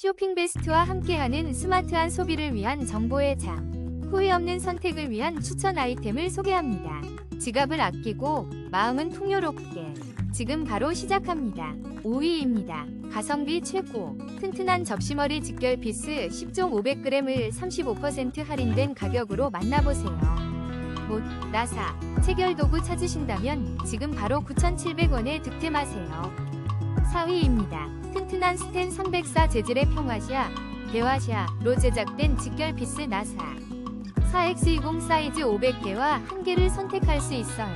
쇼핑 베스트와 함께하는 스마트한 소비를 위한 정보의 장. 후회 없는 선택을 위한 추천 아이템을 소개합니다. 지갑을 아끼고 마음은 풍요롭게. 지금 바로 시작합니다. 5위입니다. 가성비 최고. 튼튼한 접시머리 직결 피스 10종 500g을 35% 할인된 가격으로 만나보세요. 못, 나사, 체결 도구 찾으신다면 지금 바로 9,700원에 득템하세요. 4위입니다. 튼튼한 스텐 304 재질의 평화샤, 대화샤로 제작된 직결 피스 나사. 4X20 사이즈 500개와 한 개를 선택할 수 있어요.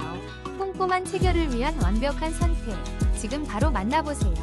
꼼꼼한 체결을 위한 완벽한 선택. 지금 바로 만나보세요.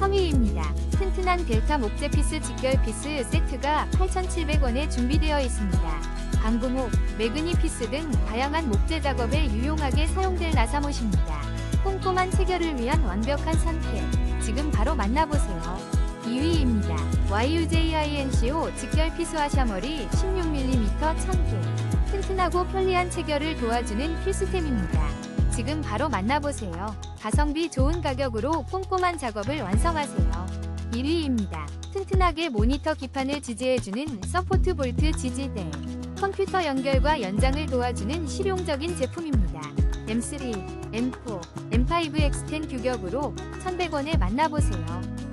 3위입니다. 튼튼한 델타 목재 피스 직결 피스 세트가 8,700원에 준비되어 있습니다. 방부목, 매그니 피스 등 다양한 목재 작업에 유용하게 사용될 나사못입니다. 꼼꼼한 체결을 위한 완벽한 선택. 지금 바로 만나보세요. 2위입니다. YUJINCO 직결 피수화 샤머리 16mm 1000개. 튼튼하고 편리한 체결을 도와주는 필수템입니다. 지금 바로 만나보세요. 가성비 좋은 가격으로 꼼꼼한 작업을 완성하세요. 1위입니다. 튼튼하게 모니터 기판을 지지해주는 서포트 볼트 지지대. 컴퓨터 연결과 연장을 도와주는 실용적인 제품입니다. M3, M4, M5 X10 규격으로 1100원에 만나보세요.